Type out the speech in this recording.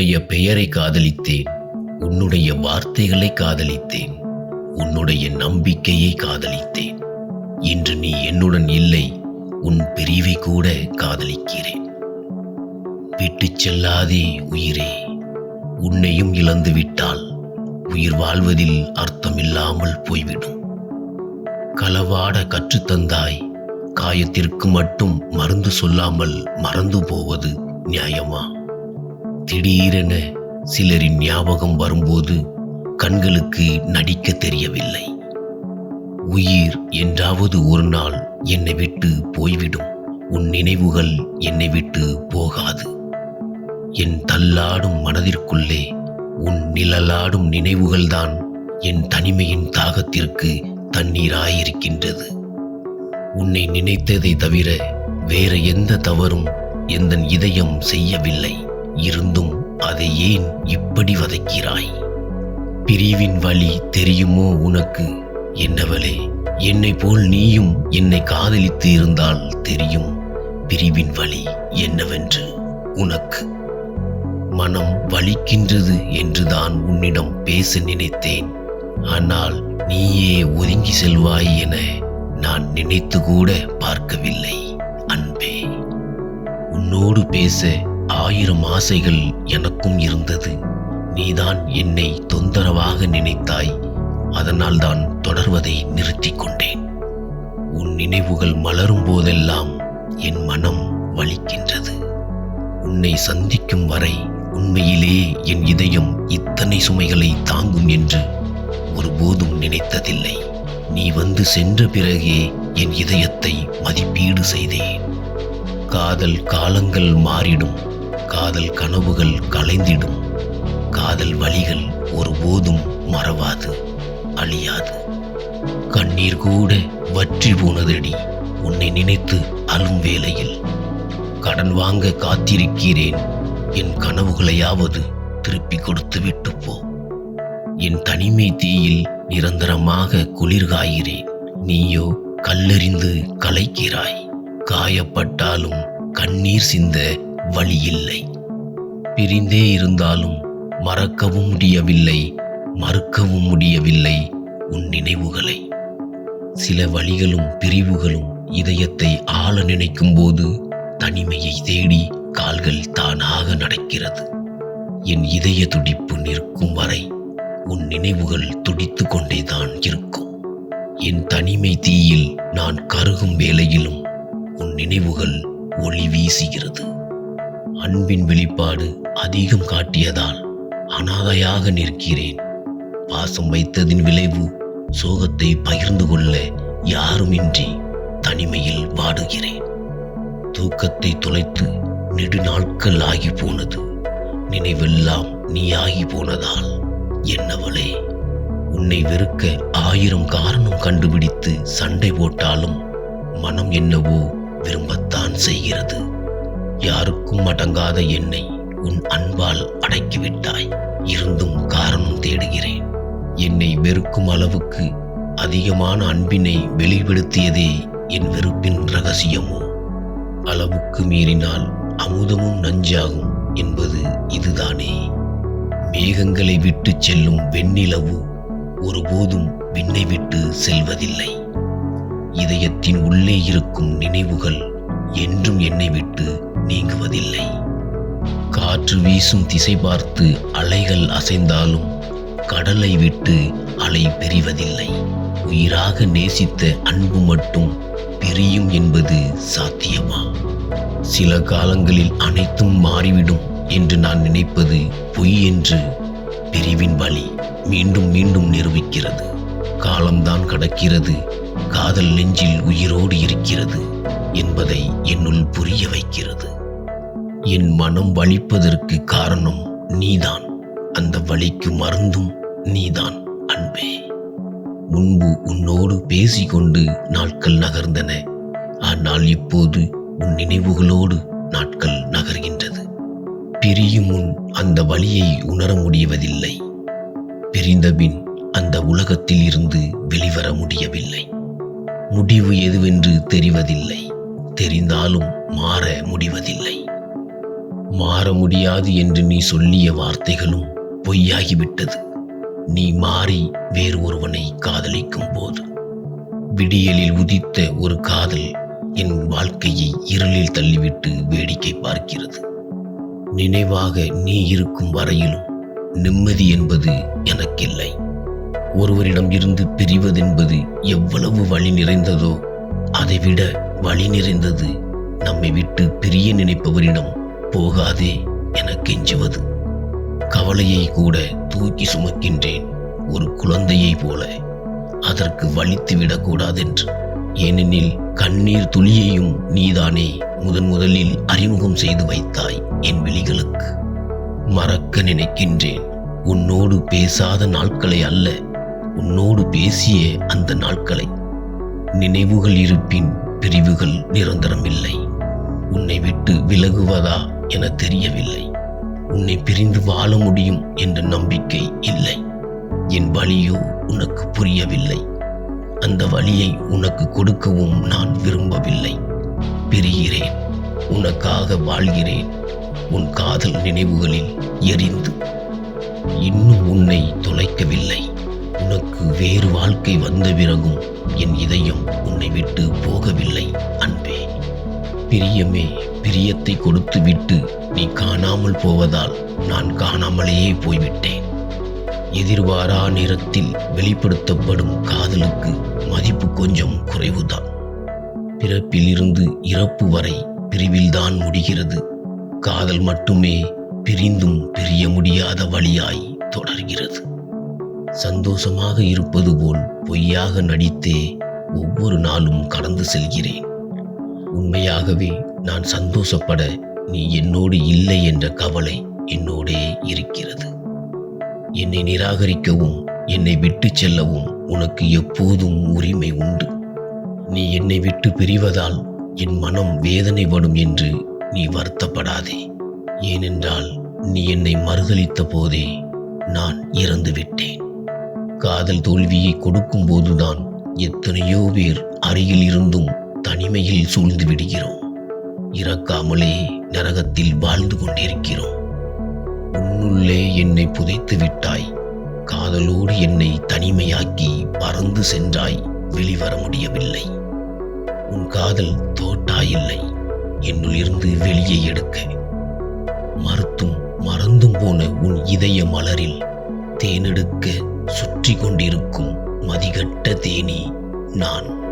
உன்னுடைய பெயரை காதலித்தேன். உன்னுடைய வார்த்தைகளை காதலித்தேன். உன்னுடைய நம்பிக்கையை காதலித்தேன். இன்று நீ என்னுடன் இல்லை. உன் பிரிவை கூட காதலிக்கிறேன். விட்டு செல்லாதே உயிரே. உன்னையும் இழந்து விட்டால் உயிர் வாழ்வதில் அர்த்தமில்லாமல் போய்விடும். களவாட கற்றுத்தந்தாய் காயத்திற்கு மட்டும் மருந்து சொல்லாமல் மறந்து போவது நியாயமா? திடீரென சிலரின் ஞாபகம் வரும்போது கண்களுக்கு நடிக்க தெரியவில்லை. உயிர் என்றாவது ஒரு நாள் என்னை விட்டு போய்விடும். உன் நினைவுகள் என்னை விட்டு போகாது. என் தள்ளாடும் மனதிற்குள்ளே உன் நிழலாடும் நினைவுகள்தான் என் தனிமையின் தாகத்திற்கு தண்ணீராயிருக்கின்றது. உன்னை நினைத்ததை தவிர வேற எந்த தவறும் எந்த இதயம் செய்யவில்லை. இருந்தும் அதை ஏன் இப்படி வதைக்கிறாய்? பிரிவின் வழி தெரியுமோ உனக்கு? என்னவளே என்னை போல் நீயும் என்னை காதலித்து இருந்தால் தெரியும் பிரிவின் வழி என்னவென்று உனக்கு. மனம் வலிக்கின்றது என்றுதான் உன்னிடம் பேச நினைத்தேன். ஆனால் நீயே ஒதுங்கி செல்வாய் என நான் நினைத்து கூட பார்க்கவில்லை அன்பே. உன்னோடு பேச ஆயிரம் ஆசைகள் எனக்கும் இருந்தது. நீதான் என்னை தொந்தரவாக நினைத்தாய். அதனால் தான் தொடர்வதை நிறுத்தி கொண்டேன். உன் நினைவுகள் மலரும் போதெல்லாம் என் மனம் வலிக்கின்றது. உன்னை சந்திக்கும் வரை உண்மையிலே என் இதயம் இத்தனை சுமைகளை தாங்கும் என்று ஒருபோதும் நினைத்ததில்லை. நீ வந்து சென்ற பிறகே என் இதயத்தை மதிப்பீடு செய்தேன். காதல் காலங்கள் மாறிடும். காதல் கனவுகள் கலைந்திடும். காதல் வழிகள் ஒருபோதும் மறவாது அழியாது. கண்ணீர் கூட வற்றி போனதடி உன்னை நினைத்து அழும் வேளையில். கடன் வாங்க காத்திருக்கிறேன் என் கனவுகளையாவது திருப்பி கொடுத்து விட்டு போ. என் தனிமை தீயில் நிரந்தரமாக குளிர்காகிறேன் நீயோ கல்லறிந்து கலைக்கிறாய். காயப்பட்டாலும் கண்ணீர் சிந்த வழி இல்லை பிரிந்தே இருந்தாலும் மறக்கவும் முடியவில்லை மறுக்கவும் முடியவில்லை உன் நினைவுகளை. சில வழிகளும் பிரிவுகளும் இதயத்தை ஆள நினைக்கும் போது தனிமையை தேடி கால்கள் தானாக நடக்கிறது. என் இதய துடிப்பு நிற்கும் வரை உன் நினைவுகள் துடித்து கொண்டேதான் இருக்கும். என் தனிமை தீயில் நான் கருகும் வேளையிலும் உன் நினைவுகள் ஒளி வீசுகிறது. அன்பின் வெளிப்பாடு அதிகம் காட்டியதால் அனாதையாக நிற்கிறேன். பாசம் வைத்ததின் விளைவு சோகத்தை பகிர்ந்து கொள்ள யாருமின்றி தனிமையில் வாடுகிறேன். தூக்கத்தை தொலைத்து நெடுநாட்கள் ஆகி போனது. நினைவெல்லாம் நீயாகி போனதால் என்னவளே? உன்னை வெறுக்க ஆயிரம் காரணம் கண்டுபிடித்து சண்டை போட்டாலும் மனம் என்னவோ விரும்பத்தான் செய்கிறது. யாருக்கும் அடங்காத என்னை உன் அன்பால் அடக்கிவிட்டாய். இருந்தும் காரணம் தேடுகிறேன். என்னை வெறுக்கும் அளவுக்கு அதிகமான அன்பினை வெளிப்படுத்தியதே என் வெறுப்பின் ரகசியமோ? அளவுக்கு மீறினால் அமுதமும் நஞ்சாகும் என்பது இதுதானே. மேகங்களை விட்டு செல்லும் வெண்ணிலவு ஒருபோதும் விண்ணை விட்டு செல்வதில்லை. இதயத்தின் உள்ளே இருக்கும் நினைவுகள் என்றும் என்னை விட்டு நீங்குவதில்லை. காற்று வீசும் திசை பார்த்து அலைகள் அசைந்தாலும் கடலை விட்டு அலை பிரிவதில்லை. உயிராக நேசித்த அன்பு மட்டும் பிரியும் என்பது சாத்தியமா? சில காலங்களில் அனைத்தும் மாறிவிடும் என்று நான் நினைப்பது பொய் என்று பிரிவின் வழி மீண்டும் மீண்டும் நிரூபிக்கிறது. காலம்தான் கடக்கிறது காதல் நெஞ்சில் உயிரோடு இருக்கிறது. என்பதை என்னுள் புரிய வைக்கிறது. என் மனம் வலிப்பதற்கு காரணம் நீதான். அந்த வலிக்கு மருந்தும் நீதான் அன்பே. முன்பு உன்னோடு பேசிக்கொண்டு நாட்கள் நகர்ந்தன. ஆனால் இப்போது உன் நினைவுகளோடு நாட்கள் நகர்கின்றது. பிரியும் முன் அந்த வழியை உணர முடிவதில்லை பிரிந்தபின் அந்த உலகத்தில் இருந்து வெளிவர முடியவில்லை. முடிவு எதுவென்று தெரிவதில்லை. தெரிந்தாலும் மாற முடிவதில்லை. மாற முடியாது என்று நீ சொல்லிய வார்த்தைகளும் பொய்யாகிவிட்டது. நீ மாறி வேறு ஒருவனை காதலிக்கும் போது. விடியலில் உதித்த ஒரு காதல் என் வாழ்க்கையை இருளில் தள்ளிவிட்டு வேடிக்கை பார்க்கிறது. நினைவாக நீ இருக்கும் வரையிலும் நிம்மதி என்பது எனக்கில்லை. ஒருவரிடம் இருந்து பிரிவதென்பது எவ்வளவு வழி நிறைந்ததோ அதைவிட வழி நிறைந்தது. நம்மை விட்டு பிரிய நினைப்பவரிடம் போகாதே என கெஞ்சுவது. கவலையை கூட தூக்கி சுமக்கின்றேன் ஒரு குழந்தையைப் போல. அதற்கு வலித்து விடக்கூடாதென்று. ஏனெனில் கண்ணீர் துளியையும் நீதானே முதன் முதலில் அறிமுகம் செய்து வைத்தாய் என் விழிகளுக்கு. மறக்க நினைக்கின்றேன். உன்னோடு பேசாத நாட்களை அல்ல. உன்னோடு பேசிய அந்த நாட்களை. நினைவுகள் இருப்பின் பிரிவுகள் நிரந்தரமில்லை. உன்னை விட்டு விலகுவதா என தெரியவில்லை. உன்னை பிரிந்து வாழ முடியும் என்ற நம்பிக்கை இல்லை. என் வழியோ உனக்கு புரியவில்லை. அந்த வழியை உனக்கு கொடுக்கவும் நான் விரும்பவில்லை. பிரிகிறேன். உனக்காக வாழ்கிறேன். உன் காதல் நினைவுகளில் எரிந்து. இன்னும் உன்னை தொலைக்கவில்லை. உனக்கு வேறு வாழ்க்கை வந்த பிறகும் என் இதயம் உன்னை விட்டு போகவில்லை அன்பே. பிரியமே பிரியத்தை கொடுத்து விட்டு நீ காணாமல் போவதால் நான் காணாமலேயே போய்விட்டேன். எதிர்பாரா நேரத்தில் வெளிப்படுத்தப்படும் காதலுக்கு மதிப்பு கொஞ்சம் குறைவுதான். பிறப்பிலிருந்து இறப்பு வரை பிரிவில்தான் முடிகிறது. காதல் மட்டுமே பிரிந்தும் பிரிய முடியாத வழியாய் தொடர்கிறது. சந்தோஷமாக இருப்பது போல் பொய்யாக நடித்தே ஒவ்வொரு நாளும் கடந்து செல்கிறேன். உண்மையாகவே நான் சந்தோஷப்பட நீ என்னோடு இல்லை என்ற கவலை என்னோடே இருக்கிறது. என்னை நிராகரிக்கவும் என்னை விட்டு செல்லவும் உனக்கு எப்போதும் உரிமை உண்டு. நீ என்னை விட்டு பிரிவதால் என் மனம் வேதனைப்படும் என்று நீ வருத்தப்படாதே. ஏனென்றால் நீ என்னை மறுதளித்த போதே நான் இறந்து விட்டேன் காதல் தோல்வியை கொடுக்கும் போதுதான் எத்தனையோ பேர் அருகில் இருந்தும் தனிமையில் சூழ்ந்து விடுகிறோம். இறக்காமலே நரகத்தில் வாழ்ந்து கொண்டிருக்கிறோம். உன்னுள்ளே என்னை புதைத்து விட்டாய். காதலோடு என்னை தனிமையாக்கி பறந்து சென்றாய். வெளிவர முடியவில்லை. உன் காதல் தோட்டாயில்லை என்னுள் இருந்து வெளியே எடுக்க. மறுத்தும் மறந்தும் போன உன் இதய மலரில் தேனெடுக்க சுற்றி கொண்டிருக்கும் மதிகட்ட தேனி. நான்